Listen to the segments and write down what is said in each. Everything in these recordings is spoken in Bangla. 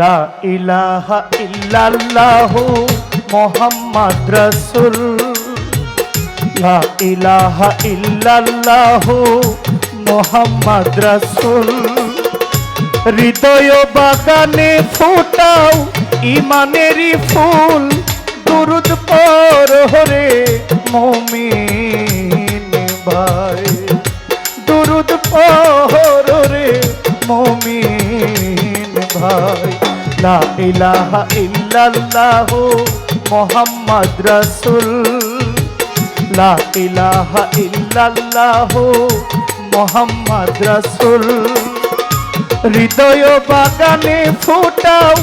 লা ইলাহা ইল্লাল্লাহু মোহাম্মদ রসুল। লা ইলাহা ইল্লাল্লাহু মোহাম্মদ রসুল। হৃদয় বাগানে ফুটাও ইমানেরই ফুল। দুরুদ পর হরে মমিন ভাই। দুরুদ পর রে মমিন ভাই। লা ইলাহা ইল্লাল্লাহু মোহাম্মদ রাসূল। লা ইলাহা ইল্লাল্লাহু মোহাম্মদ রাসূল। হৃদয় বাগানে ফুটাও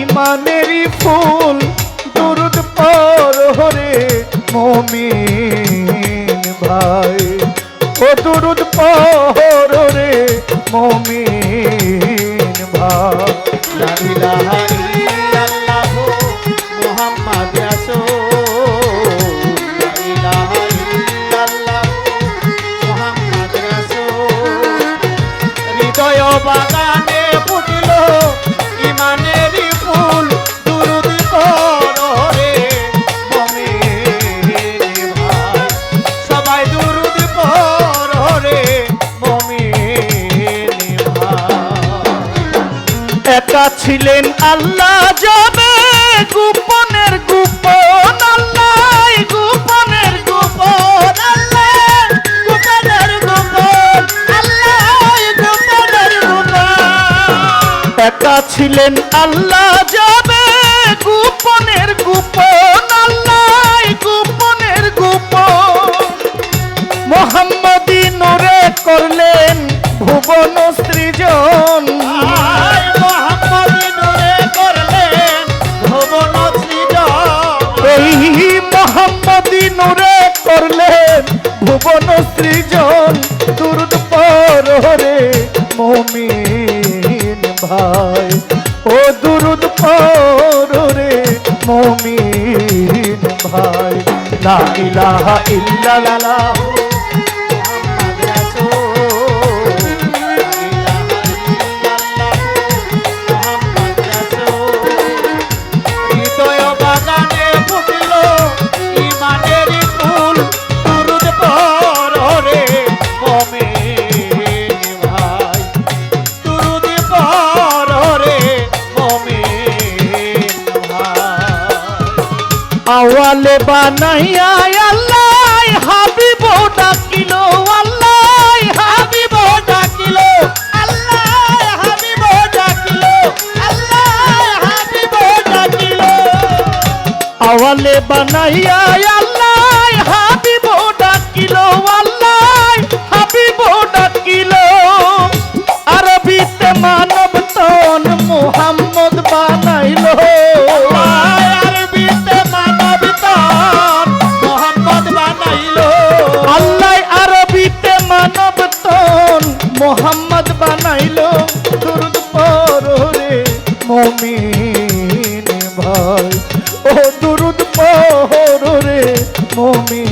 ইমানেরই ফুল। দুরুদ পর হরে মমিন ভাই। ও দুরুদ পর রে মমিন ভাই। লা ইলাহা ছিলেন আল্লাহ যাবে গোপনের গোপন আল্লাহ, গোপনের গোপন একা ছিলেন, আল্লাহ যাবে গোপনের গোপন আল্লাহ, গোপন রে মমিন ভাই। ও দুরুদ পর রে মমিন ভাই। লা ইলাহা ইল্লাল্লাহ। আওয়ালে বানাইয়া আল্লাহ, হাবিব ডাকিল, আল্লাহ, হাবিব ডাকিল, আল্লাহ, হাবিব ডাকিল, আল্লাহ, হাবিব ডাকিল। আওয়ালে বানাইয়া আল্লাহ, হাবিব ডাকিল, আল্লাহ, হাবিব ডাকিল। মোহাম্মদ বানাইলো দুরুদ পরে মমিন ভাই। ও দুরুদ পরে মমিন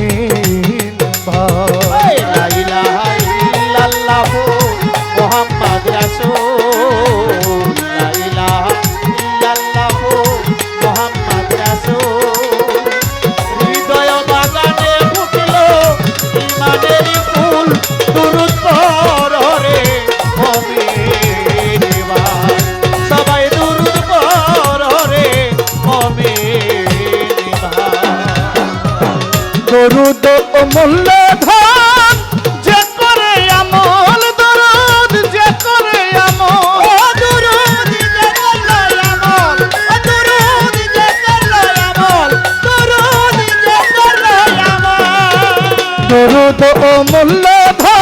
দরুদ অমূল্য ধন যে করে আমল দরুদ যে করে আমল। ও দুরুদ যে করল আমল ও দুরুদ যে করল আমল দুরুদ যে করল আমল। দরুদ অমূল্য ধন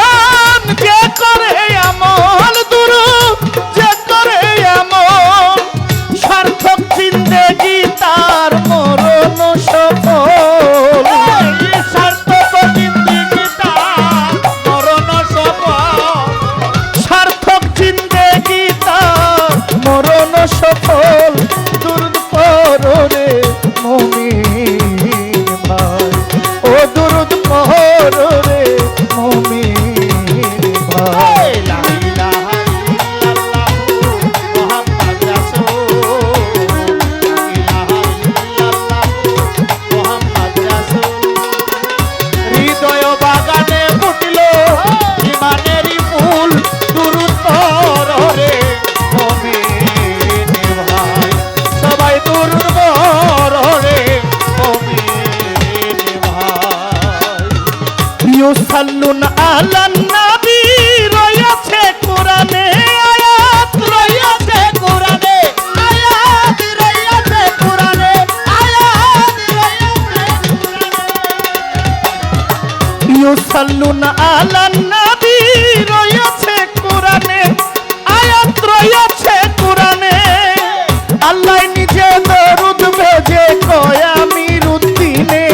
আল্লাহ নিজে দরুদ ভেজে কয় আমি রুদ্দিনে।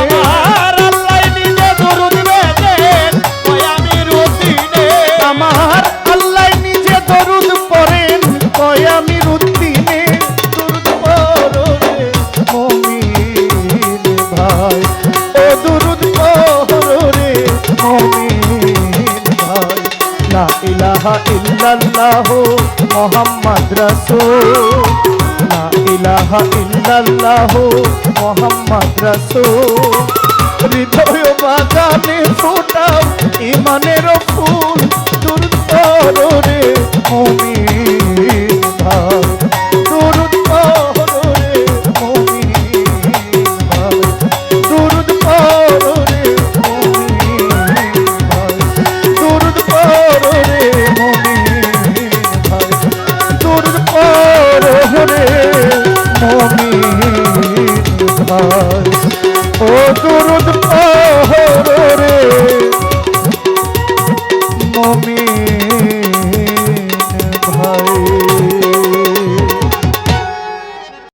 আমার আল্লাহ নিজে দরুদ বেজেন ওই আমি আমার আল্লাহ নিজে দরুদ পড়েন কয় আমি রুদ্দিনে। দরুদ পড়ো মমিন ভাই। ও দরুদ পড়ো মমিন ভাই। লা ইলাহা ইল্লাল্লাহ মুহাম্মদ রাসূল। ইলাহা ইল্লাল্লাহ মোহাম্মদ রাসূল। হৃদয় বাগানে ফোটাও ইমানের ফুল ও দুরুদ রে মমিন